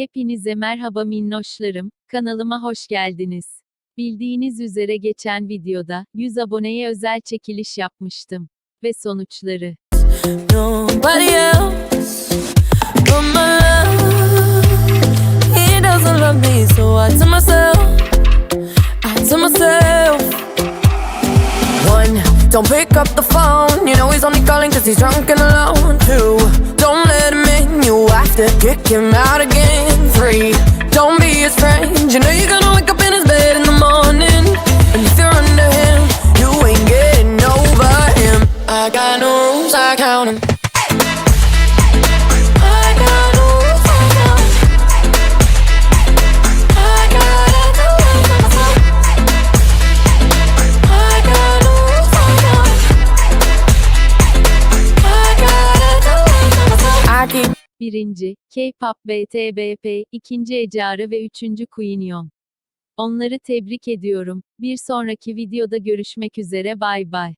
Hepinize merhaba minnoşlarım, kanalıma hoş geldiniz. Bildiğiniz üzere geçen videoda 100 aboneye özel çekiliş yapmıştım. Ve sonuçları. Don't pick up the phone. You know he's only calling cause he's drunk and alone. Two, don't let Came out again, free. Don't be his friend. You know you're gonna wake up in his bed in the morning. And if you're under him, you ain't getting over him. I got no rules, I count him. keep Birinci, K-pop BTBP, ikinci Ecarı ve üçüncü Queen Yon. Onları tebrik ediyorum. Bir sonraki videoda görüşmek üzere bay bay.